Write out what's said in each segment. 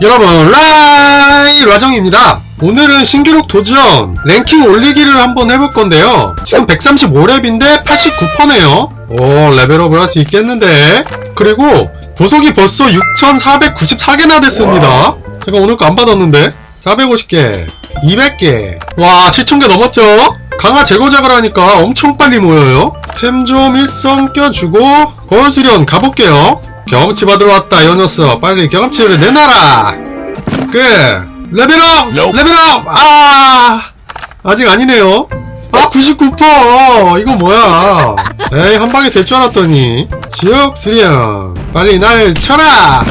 여러분 라이 라정입니다. 오늘은 신기록 도전 랭킹 올리기를 한번 해볼 건데요. 지금 135렙인데 89%네요. 오 레벨업을 할 수 있겠는데. 그리고 보석이 벌써 6494개나 됐습니다. 제가 오늘 거 안 받았는데 450개 200개. 와 7000개 넘었죠? 강화 제거작을 하니까 엄청 빨리 모여요. 템 좀 일성 껴주고 거울 수련 가볼게요 경험치 받으러 왔다 이 녀석. 빨리 경험치를 내놔라. 끝. 레벨업! 레벨업! 아! 아직 아니네요. 아 99% 이거 뭐야? 에이 한 방에 될 줄 알았더니. 지역 수련 빨리 날 쳐라!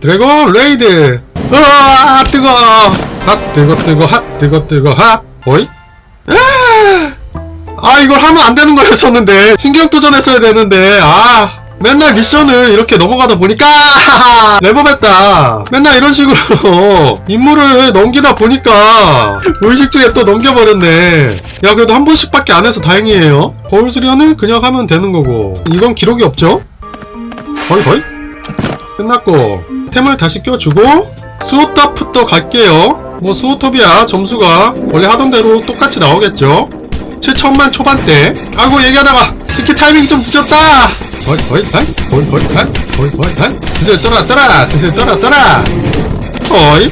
드래곤 레이드. 으아 뜨거! 핫 뜨거 뜨거 핫 뜨거 뜨거 핫. 어이? 아! 이걸 하면 안 되는 거였었는데. 신기록 도전했어야 되는데. 아 맨날 미션을 이렇게 넘어가다 보니까 레버했다. 맨날 이런 식으로 임무를 넘기다 보니까 무의식 중에 또 넘겨버렸네. 야 그래도 한 번씩밖에 안 해서 다행이에요. 거울 수련은 그냥 하면 되는 거고. 이건 기록이 없죠? 거의 거의? 끝났고 템을 다시 껴주고 수호탑부터 갈게요. 뭐 수호탑이야. 점수가 원래 하던 대로 똑같이 나오겠죠? 7천만 초반대. 아이고 얘기하다가 스킬 타이밍이 좀 늦었다 어이 어이 어이 어이 어이 어이 어이 어이 드슬 떠라 떠라 드슬 떠라 떠라 어이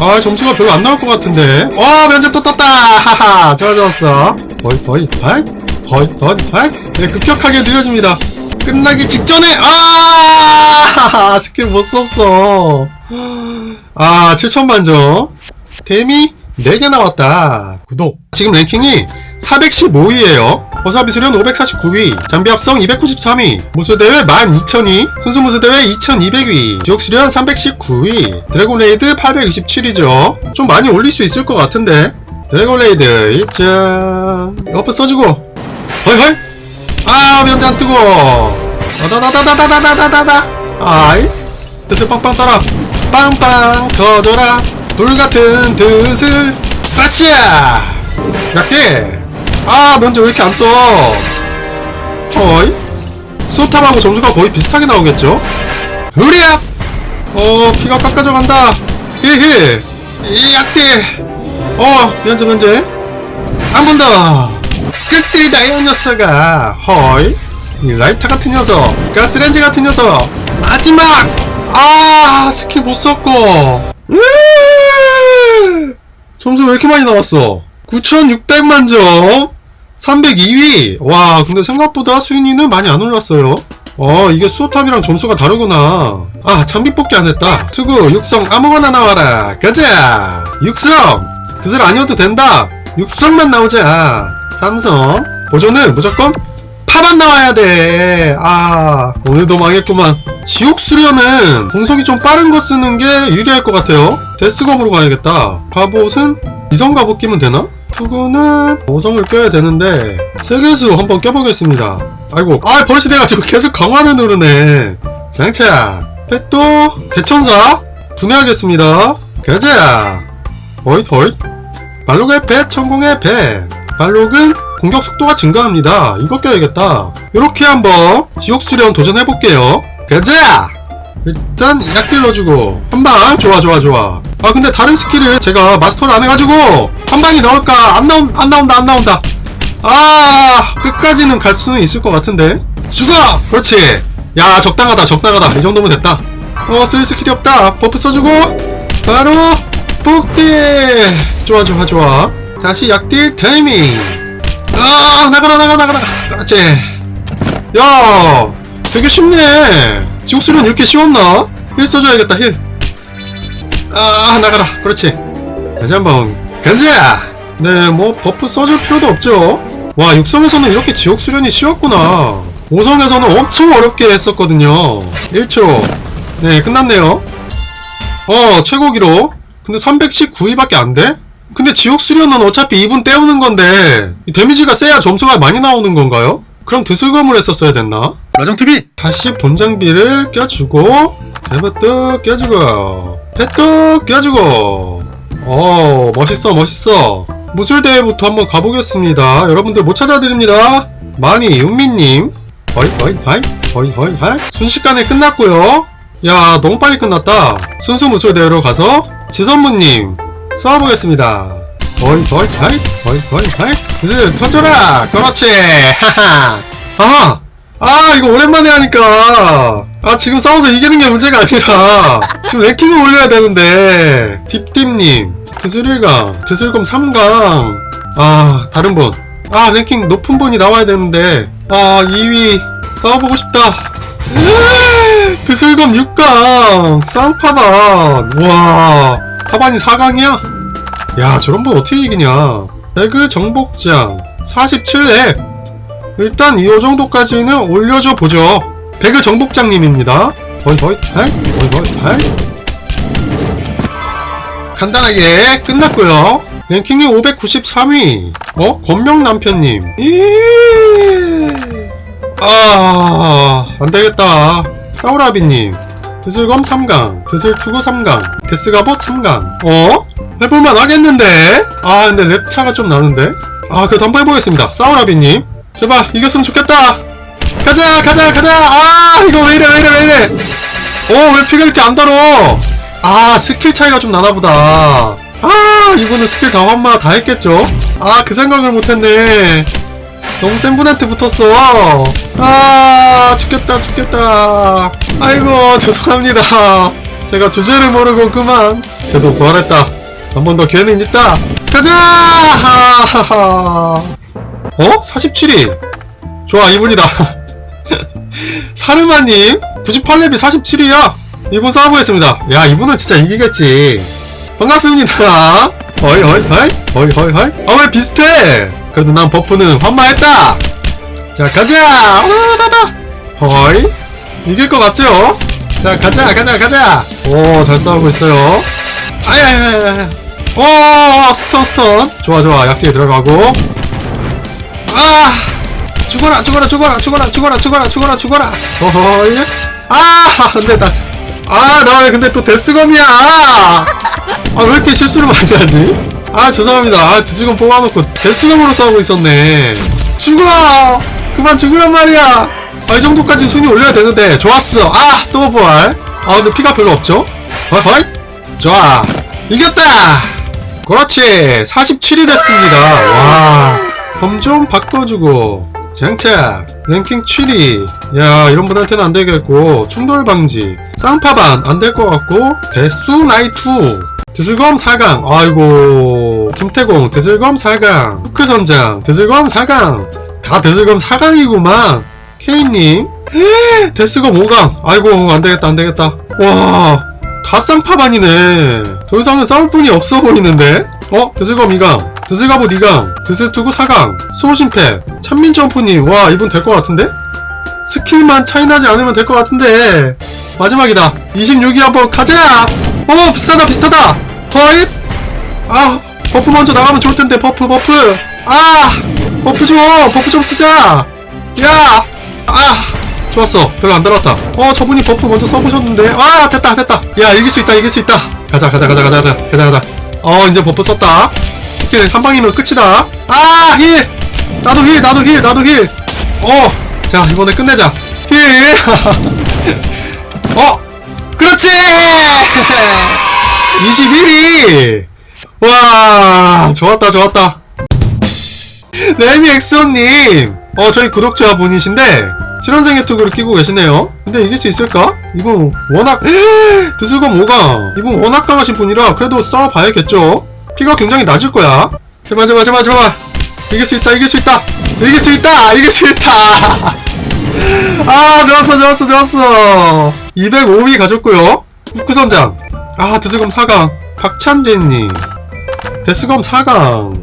아 점수가 별로 안 나올 것 같은데. 어 면접 또 떴다. 하하 좋아 좋았어. 어이 어이 어이 어이 어이 어이 네 급격하게 느려집니다. 끝나기 직전에 아! 스킬 못 썼어. 아 7천만 점. 데미 4개 나왔다. 구독. 지금 랭킹이 415위에요. 버사비 수련 549위, 장비 합성 293위, 무술대회 12,000위, 순수 무술대회 2,200위, 지옥 수련 319위, 드래곤 레이드 827위죠. 좀 많이 올릴 수 있을 것 같은데. 드래곤 레이드 입장. 옆에 써주고. 허이. 아안 뜨고. 다다다다다다다다다다. 아이. 뜻을 빵빵 따라. 빵빵 터져라. 불같은 뜻을 빠샤 약게 아 면제 왜 이렇게 안 떠? 어이? 수호탑하고 점수가 거의 비슷하게 나오겠죠? 으리압! 어 피가 깎아져 간다. 히히. 이 약대. 어 면제 면제 한 번더 끝들이다 이 녀석아. 허이. 이 라이터 같은 녀석. 가스렌지 같은 녀석. 마지막! 아 스킬 못 썼고. 점수 왜 이렇게 많이 나왔어? 9600만 점 302위 와 근데 생각보다 수인이는 많이 안 올랐어요 어 이게 수호탑이랑 점수가 다르구나 아 장비 뽑기 안 했다 투구 육성 아무거나 나와라 가자 육성 그슬 아니어도 된다 육성만 나오자 삼성 보조는 무조건 파만 나와야 돼. 아, 오늘도 망했구만. 지옥 수련은 공속이 좀 빠른 거 쓰는 게 유리할 것 같아요. 데스검으로 가야겠다. 갑옷은 이성 갑옷 끼면 되나? 투구는 5성을 껴야 되는데 세계수 한번 껴보겠습니다. 아이고, 아 버릇이 돼가지고 계속 강화를 누르네. 장차, 펫도 대천사 분해하겠습니다. 가자. 어잇 어잇. 말록의 배, 천공의 배. 말록은 공격 속도가 증가합니다. 이거 껴야겠다. 이렇게 한번 지옥 수련 도전해볼게요. 가자! 일단 약딜 넣어주고 한방. 좋아 좋아 좋아. 아 근데 다른 스킬을 제가 마스터를 안 해가지고 한 방이 나올까? 안 나온 안 나온다 안 나온다. 아 끝까지는 갈 수는 있을 것 같은데. 죽어! 그렇지. 야 적당하다 적당하다. 이 정도면 됐다. 어 쓸 스킬이 없다. 버프 써주고 바로 폭딜! 좋아 좋아 좋아. 다시 약딜 타이밍. 아 나가라 나가 나가 나가 그렇지. 야 되게 쉽네 지옥수련 이렇게 쉬웠나? 힐 써줘야겠다 힐 아 나가라. 그렇지. 다시 한번 가자 네 뭐 버프 써줄 필요도 없죠. 와 육성에서는 이렇게 지옥수련이 쉬웠구나. 5성에서는 엄청 어렵게 했었거든요. 1초. 네 끝났네요. 어 최고 기록. 근데 319위밖에 안 돼? 근데 지옥 수련은 어차피 2분 때우는 건데 이 데미지가 세야 점수가 많이 나오는 건가요? 그럼 드슬검을 했었어야 됐나? 라정TV! 다시 본장비를 껴주고 대부도 껴주고 펫도 껴주고. 어 멋있어 멋있어. 무술대회부터 한번 가보겠습니다. 여러분들 못 찾아드립니다. 많이 윤미님. 허이 허이 하이 허이 허이 하이. 순식간에 끝났고요. 야 너무 빨리 끝났다. 순수 무술대로 가서 지선무님 쏘아보겠습니다. 허이 허이 하이 허이 허이 하이. 이제 터져라! 그렇지! 하하! 아! 아 이거 오랜만에 하니까. 아 지금 싸워서 이기는 게 문제가 아니라. 지금 랭킹을 올려야 되는데. 딥딥님 드슬일강 드슬검 3강. 아 다른 분아 랭킹 높은 분이 나와야 되는데. 아 2위 싸워보고 싶다. 드슬검 6강 쌍파반. 와 파반이 4강이야? 야 저런 분 어떻게 이기냐? 배그 정복장 47렙 일단 이 정도까지는 올려줘 보죠. 배그 정복장님입니다. 허이 허이 하이 허이 허이 하이 간단하게 끝났고요. 랭킹이 593위. 어? 권명 남편님. 아 안 되겠다. 사우라비님. 드슬검 3강 드슬 투구 3강 데스가봇 3강. 어? 해볼만 하겠는데? 아 근데 랩차가 좀 나는데? 아 그래도 한번 해보겠습니다. 사우라비님 제발 이겼으면 좋겠다. 가자 가자 가자. 아 이거 왜 이래 왜 이래 왜 이래. 어왜 피가 이렇게 안 달어? 아 스킬 차이가 좀 나나보다. 아 이분은 스킬 다 환마 다 했겠죠? 아 그 생각을 못했네. 너무 센 분한테 붙었어. 아 죽겠다 죽겠다. 아이고 죄송합니다. 제가 주제를 모르고 그만. 그래도 부활했다. 한 번 더 기회는 있다. 가자! 하하하 어? 47위 좋아 이분이다. 사르마님 98렙이 47위야. 이분 싸워보겠습니다. 야 이분은 진짜 이기겠지. 반갑습니다. 허이 허이 허이 허이 허이 허이 아왜 비슷해? 그래도 난 버프는 환마했다. 자 가자. 와다다. 허이 이길 것 같죠? 자 가자 가자 가자. 오 잘 싸우고 있어요. 아야야야야. 오 스턴 스턴. 좋아 좋아. 약기에 들어가고 아! 죽어라 죽어라 죽어라 죽어라 죽어라 죽어라 죽어라 죽어라. 어허이 아 근데 나아나 왜 근데 또 데스검이야? 아! 왜 이렇게 실수를 많이 하지? 아 죄송합니다. 아 드스검 뽑아놓고 데스검으로 싸우고 있었네. 죽어! 그만 죽으란 말이야. 아, 이 정도까지 순위 올려야 되는데. 좋았어. 아또 부활. 아 근데 피가 별로 없죠? 허이 허이 좋아. 이겼다. 그렇지. 47이 됐습니다. 와 검좀 바꿔주고. 장착 랭킹 7위 야 이런 분한테는 안 되겠고. 충돌 방지. 쌍파반 안 될 것 같고. 대수 나이2 드슬검 4강. 아이고. 김태공 드슬검 4강. 후크 선장 드슬검 4강. 다 드슬검 4강이구만. 케이님. 데스검 5강. 아이고 안되겠다 안되겠다. 와다 쌍파반이네. 더 이상은 싸울 분이 없어 보이는데? 어? 드슬검 2강 드슬가보 2강 드슬투구 4강 수호심패 찬민점프님 와 이분 될 것 같은데? 스킬만 차이나지 않으면 될 것 같은데. 마지막이다. 26위 한번 가자! 어 비슷하다 비슷하다! 허잇! 아 버프 먼저 나가면 좋을 텐데 버프 버프! 아 버프 좀 버프 좀 쓰자! 야 아 좋았어. 별로 안 달았다. 어 저분이 버프 먼저 써보셨는데. 아 됐다 됐다! 야 이길 수 있다 이길 수 있다! 가자 가자 가자 가자 가자 가자. 어 이제 버프 썼다 스킬 한 방이면 끝이다. 아 힐 나도 힐 나도 힐 나도 힐 어 자 이번에 끝내자. 힐 어 그렇지! 21위 와 좋았다 좋았다. 레미 엑소님. 어 저희 구독자 분이신데 실현생 혜택으로 끼고 계시네요. 근데 이길 수 있을까? 이분 워낙 드슬검 5강. 이분 워낙 강하신 분이라 그래도 싸워봐야겠죠 피가 굉장히 낮을 거야. 제발 제발 제발 제발 이길 수 있다 이길 수 있다. 이길 수 있다 이길 수 있다. 아 좋았어 좋았어 좋았어. 205위 가졌고요. 후크선장. 아 드슬검 4강. 박찬재님. 데스검 4강.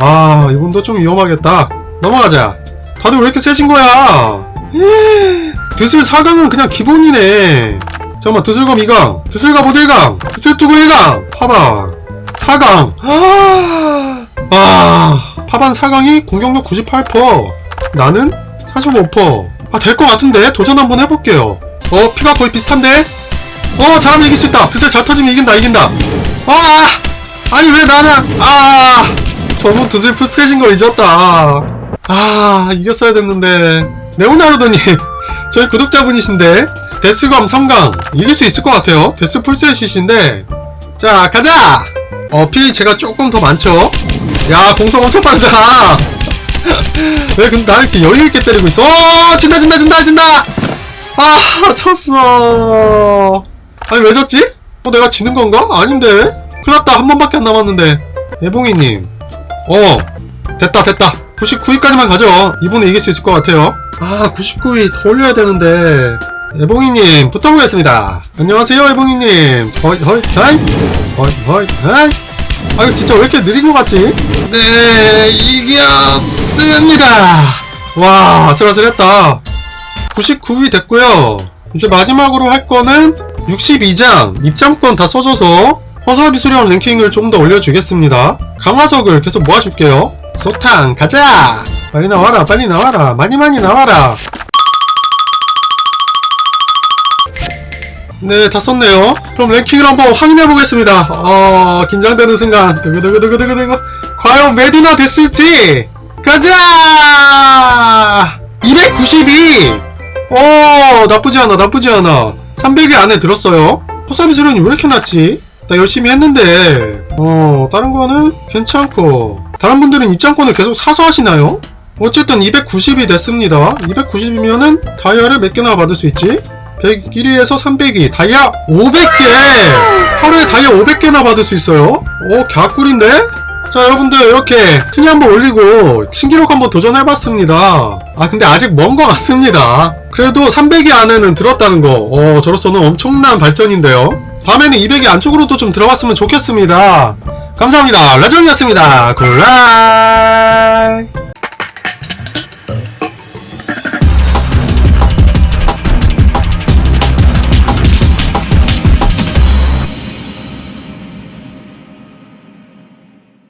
아 이분도 좀 위험하겠다. 넘어가자. 다들 왜 이렇게 세신 거야? 드슬 4강은 그냥 기본이네. 잠깐만 드슬검 2강. 드슬가보 1강. 드슬투구 1강. 파반 4강. 아, 아 파반 4강이 공격력 98% 나는 45%아 될 것 같은데? 도전 한번 해볼게요. 어 피가 거의 비슷한데? 어 잘하면 이길 수 있다. 드슬 잘 터지면 이긴다 이긴다. 아 아니 왜 나는 아 저분 드슬 푸스해진 걸 잊었다. 아 이겼어야 됐는데. 네오나르도님 저희 구독자분이신데 데스검 3강 이길 수 있을 것 같아요. 데스 풀셋이신데. 자 가자 어 피 제가 조금 더 많죠? 야 공성 엄청 빠르다. 왜 근데 나 이렇게 여유있게 때리고 있어? 어 진다 진다 진다 진다! 아 쳤어. 아니 왜 졌지? 어 내가 지는 건가? 아닌데? 큰일 났다. 한 번밖에 안 남았는데. 예봉이님. 어 됐다 됐다. 99위까지만 가죠. 이번에 이길 수 있을 것 같아요. 아 99위 더 올려야 되는데 예봉이님 붙어보겠습니다. 안녕하세요 예봉이님. 허이 허이 허이? 허이 하이 아 이거 진짜 왜 이렇게 느린 것 같지? 네 이겼습니다. 와 아슬아슬했다. 99위 됐고요. 이제 마지막으로 할 거는 62장 입장권 다 써줘서 허사비 수련 랭킹을 좀 더 올려주겠습니다. 강화석을 계속 모아줄게요. 소탕 가자! 빨리 나와라 빨리 나와라. 많이 많이 나와라 네, 다 썼네요. 그럼 랭킹을 한번 확인해 보겠습니다. 어, 긴장되는 순간. 두구두구두구두구두구. 과연 메디나 됐을지? 가자! 292! 어, 나쁘지 않아, 나쁘지 않아. 300위 안에 들었어요. 수련이 왜 이렇게 낮지? 나 열심히 했는데, 어, 다른 거는 괜찮고. 다른 분들은 입장권을 계속 사서 하시나요? 어쨌든 290이 됐습니다. 290이면은 다이아를 몇 개나 받을 수 있지? 101위에서 300위 다이아 500개! 하루에 다이아 500개나 받을 수 있어요? 오 갸꿀인데? 자 여러분들 이렇게 순위 한번 올리고 신기록 한번 도전해봤습니다. 아 근데 아직 먼 것 같습니다. 그래도 300위 안에는 들었다는 거 어 저로서는 엄청난 발전인데요. 다음에는 200위 안쪽으로도 좀 들어갔으면 좋겠습니다. 감사합니다. 레전이었습니다. 굿라이